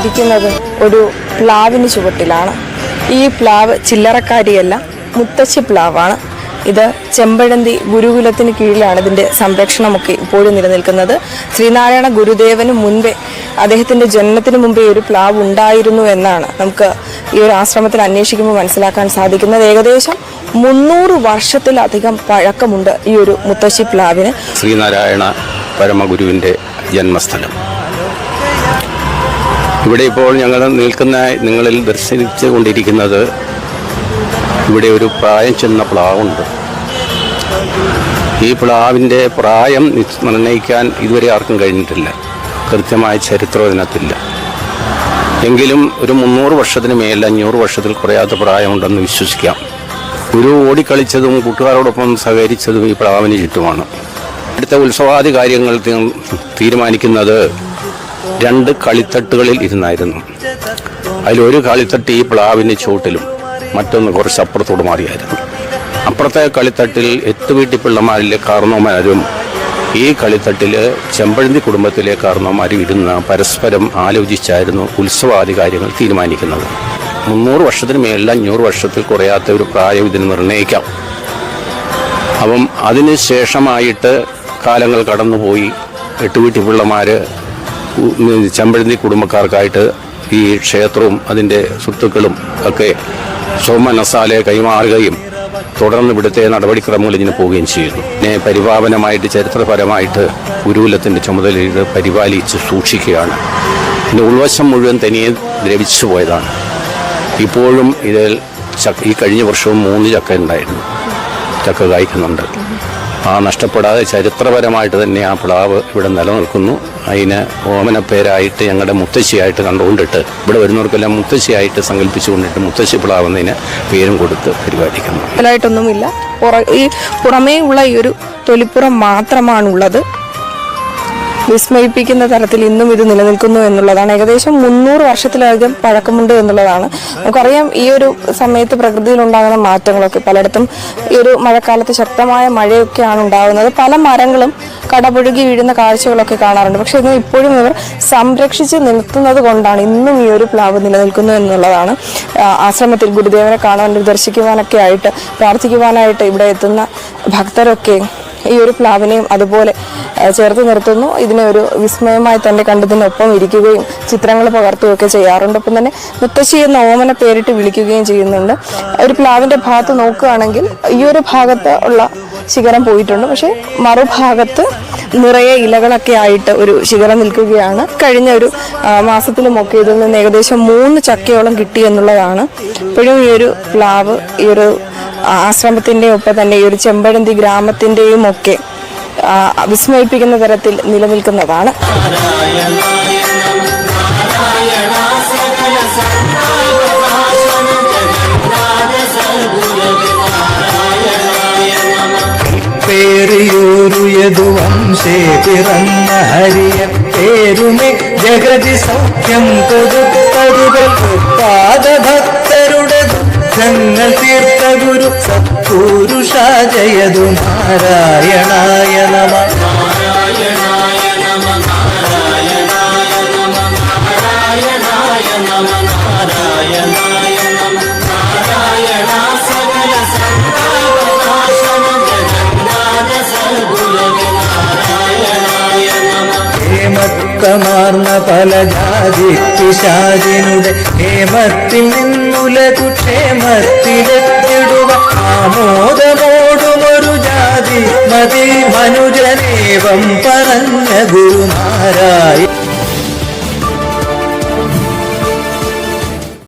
നിൽക്കുന്നത് ഒരു പ്ലാവിന് ചുവട്ടിലാണ്. ഈ പ്ലാവ് ചില്ലറക്കാരിയല്ല മുത്തശ്ശി പ്ലാവാണ്. ഇത് ചെമ്പഴന്തി ഗുരുകുലത്തിന് കീഴിലാണ് ഇതിന്റെ സംരക്ഷണമൊക്കെ ഇപ്പോഴും നിലനിൽക്കുന്നത്. ശ്രീനാരായണ ഗുരുദേവന് മുൻപേ അദ്ദേഹത്തിന്റെ ജന്മത്തിന് മുമ്പേ ഒരു പ്ലാവ് ഉണ്ടായിരുന്നു എന്നാണ് നമുക്ക് ഈ ഒരു ആശ്രമത്തിൽ അന്വേഷിക്കുമ്പോൾ മനസ്സിലാക്കാൻ സാധിക്കുന്നത്. ഏകദേശം മുന്നൂറ് വർഷത്തിലധികം പഴക്കമുണ്ട് ഈ ഒരു മുത്തശ്ശി പ്ലാവിന്. ശ്രീനാരായണ പരമഗുരുവിന്റെ ജന്മസ്ഥലം. ഇവിടെ ഇപ്പോൾ ഞങ്ങൾ നിൽക്കുന്ന നിങ്ങളിൽ ദർശിച്ചു കൊണ്ടിരിക്കുന്നത് ഇവിടെ ഒരു പ്രായം ചെന്ന പ്ലാവുണ്ട്. ഈ പ്ലാവിന്റെ പ്രായം നിർണയിക്കാൻ ഇതുവരെ ആർക്കും കഴിഞ്ഞിട്ടില്ല. കൃത്യമായ ചരിത്രം ഇതിനകത്തില്ല എങ്കിലും ഒരു മുന്നൂറ് വർഷത്തിന് മേലെ അഞ്ഞൂറ് വർഷത്തിൽ കുറയാത്ത പ്രായമുണ്ടെന്ന് വിശ്വസിക്കാം. ഗുരു ഓടിക്കളിച്ചതും കൂട്ടുകാരോടൊപ്പം സഹകരിച്ചതും ഈ പ്ലാവിന് ചുറ്റുമാണ്. അടുത്ത ഉത്സവാദി കാര്യങ്ങൾ തീരുമാനിക്കുന്നത് രണ്ട് കളിത്തട്ടുകളിൽ ഇരുന്നായിരുന്നു. അതിലൊരു കളിത്തട്ട് ഈ പ്ലാവിന് ചുവട്ടിലും മറ്റൊന്ന് കുറച്ച് അപ്പുറത്തോട് മാറിയായിരുന്നു. അപ്പുറത്തെ കളിത്തട്ടിൽ എട്ട് വീട്ടി പിള്ളമാരിലെ കാർന്നോമാരും ഈ കളിത്തട്ടിൽ ചെമ്പഴന്തി കുടുംബത്തിലെ കാർന്നോമാരും ഇരുന്ന് പരസ്പരം ആലോചിച്ചായിരുന്നു ഉത്സവാദി കാര്യങ്ങൾ തീരുമാനിക്കുന്നത്. മുന്നൂറ് വർഷത്തിന് മേലിൽ അഞ്ഞൂറ് വർഷത്തിൽ കുറയാത്ത ഒരു പ്രായം ഇതിന് നിർണയിക്കാം അപ്പം അതിന് ശേഷമായിട്ട് കാലങ്ങൾ കടന്നുപോയി. എട്ടുവീട്ടി പിള്ളമാര് ഉ- ചെമ്പഴന്തി കുടുംബക്കാർക്കായിട്ട് ഈ ക്ഷേത്രവും അതിന്റെ സ്വത്തുക്കളും ഒക്കെ സോമനസാലെ കൈമാറുകയും തുടർന്ന് ഇവിടുത്തെ നടപടിക്രമങ്ങൾ ഇതിന് പോവുകയും ചെയ്യുന്നു. പിന്നെ പരിപാവനമായിട്ട് ചരിത്രപരമായിട്ട് ഗുരുകുലത്തിന്റെ ചുമതല ഇത് പരിപാലിച്ച് സൂക്ഷിക്കുകയാണ്. പിന്നെ ഉൾവശം മുഴുവൻ തനിയെ ദ്രവിച്ചു പോയതാണ്. ഇപ്പോഴും ഇതിൽ ഈ കഴിഞ്ഞ വർഷവും മൂന്ന് ചക്ക ഉണ്ടായിരുന്നു. ചക്ക കായ്ക്കുന്നുണ്ട്. ആ നഷ്ടപ്പെടാതെ ചരിത്രപരമായിട്ട് തന്നെ ആ പ്ലാവ് ഇവിടെ നിലനിൽക്കുന്നു. അതിന് ഓമനപ്പേരായിട്ട് ഞങ്ങളുടെ മുത്തശ്ശിയായിട്ട് കണ്ടുകൊണ്ടിട്ട് ഇവിടെ വരുന്നവർക്കെല്ലാം മുത്തശ്ശിയായിട്ട് സങ്കല്പിച്ചുകൊണ്ടിട്ട് മുത്തശ്ശി പ്ലാവ് എന്നതിന് പേരും കൊടുത്ത് പരിപാലിക്കുന്നു. ായിട്ടൊന്നുമില്ല ഈ പുറമേ ഉള്ള ഈ ഒരു തൊലിപ്പുറം മാത്രമാണുള്ളത്. വിസ്മയിപ്പിക്കുന്ന തരത്തിൽ ഇന്നും ഇത് നിലനിൽക്കുന്നു എന്നുള്ളതാണ്. ഏകദേശം മുന്നൂറ് വർഷത്തിലധികം പഴക്കമുണ്ട് എന്നുള്ളതാണ്. നമുക്കറിയാം ഈ ഒരു സമയത്ത് പ്രകൃതിയിൽ ഉണ്ടാകുന്ന മാറ്റങ്ങളൊക്കെ പലയിടത്തും ഈ ഒരു മഴക്കാലത്ത് ശക്തമായ മഴയൊക്കെയാണ് ഉണ്ടാകുന്നത്. പല മരങ്ങളും കടപുഴുകി വീഴുന്ന കാഴ്ചകളൊക്കെ കാണാറുണ്ട്. പക്ഷെ ഇത് ഇപ്പോഴും ഇവർ സംരക്ഷിച്ച് നിർത്തുന്നത് കൊണ്ടാണ് ഇന്നും ഈ ഒരു പ്ലാവ് നിലനിൽക്കുന്നു എന്നുള്ളതാണ്. ആശ്രമത്തിൽ ഗുരുദേവനെ കാണാൻ ദർശിക്കുവാനൊക്കെ ആയിട്ട് പ്രാർത്ഥിക്കുവാനായിട്ട് ഇവിടെ എത്തുന്ന ഭക്തരൊക്കെ ഈ ഒരു പ്ലാവിനെയും അതുപോലെ ചേർത്ത് നിർത്തുന്നു. ഇതിനെ ഒരു വിസ്മയമായി തന്നെ കണ്ടതിനൊപ്പം ഇരിക്കുകയും ചിത്രങ്ങൾ പകർത്തുകയൊക്കെ ചെയ്യാറുണ്ട്. ഒപ്പം തന്നെ മുത്തശ്ശി എന്ന ഓമന പേരിട്ട് വിളിക്കുകയും ചെയ്യുന്നുണ്ട്. ഒരു പ്ലാവിന്റെ ഭാഗത്ത് നോക്കുകയാണെങ്കിൽ ഈ ഒരു ഭാഗത്ത് ഉള്ള ശിഖരം പോയിട്ടുണ്ട്. പക്ഷെ മറുഭാഗത്ത് നിറയെ ഇലകളൊക്കെ ആയിട്ട് ഒരു ശിഖരം നിൽക്കുകയാണ്. കഴിഞ്ഞ ഒരു മാസത്തിലുമൊക്കെ ഇതിൽ നിന്ന് ഏകദേശം മൂന്ന് ചക്കയോളം കിട്ടി എന്നുള്ളതാണ്. ഇപ്പോഴും ഈ ഒരു പ്ലാവ് ഈ ഒരു ആശ്രമത്തിന്റെയും ഒപ്പം തന്നെ ഈ ഒരു ചെമ്പഴന്തി ഗ്രാമത്തിന്റെയും ഒക്കെ വിസ്മയിപ്പിക്കുന്ന തരത്തിൽ നിലനിൽക്കുന്നതാണ്. പേറിയൂരുയതു വംശേ പിറന്ന ഹരിയ പേരുമേ ജഗതി സൗഖ്യം കൊടുത്തരുകൾ പാദഭക്തരുടെ ദുഃഖങ്ങൾ തീർത്ത ഗുരു സത്പുരുഷ ജയതു നാരായണായ നമ. ഹേമത്തമാർന്ന പല ജാതി പിശാചിനുടെ ഹേമത്തിൽ നിന്നുലകു ക്ഷേമത്തിലെത്തിടുക ആമോദമോടുമൊരു ജാതി മതി. മനുജനേവം പറഞ്ഞ ഗുരുനാരായ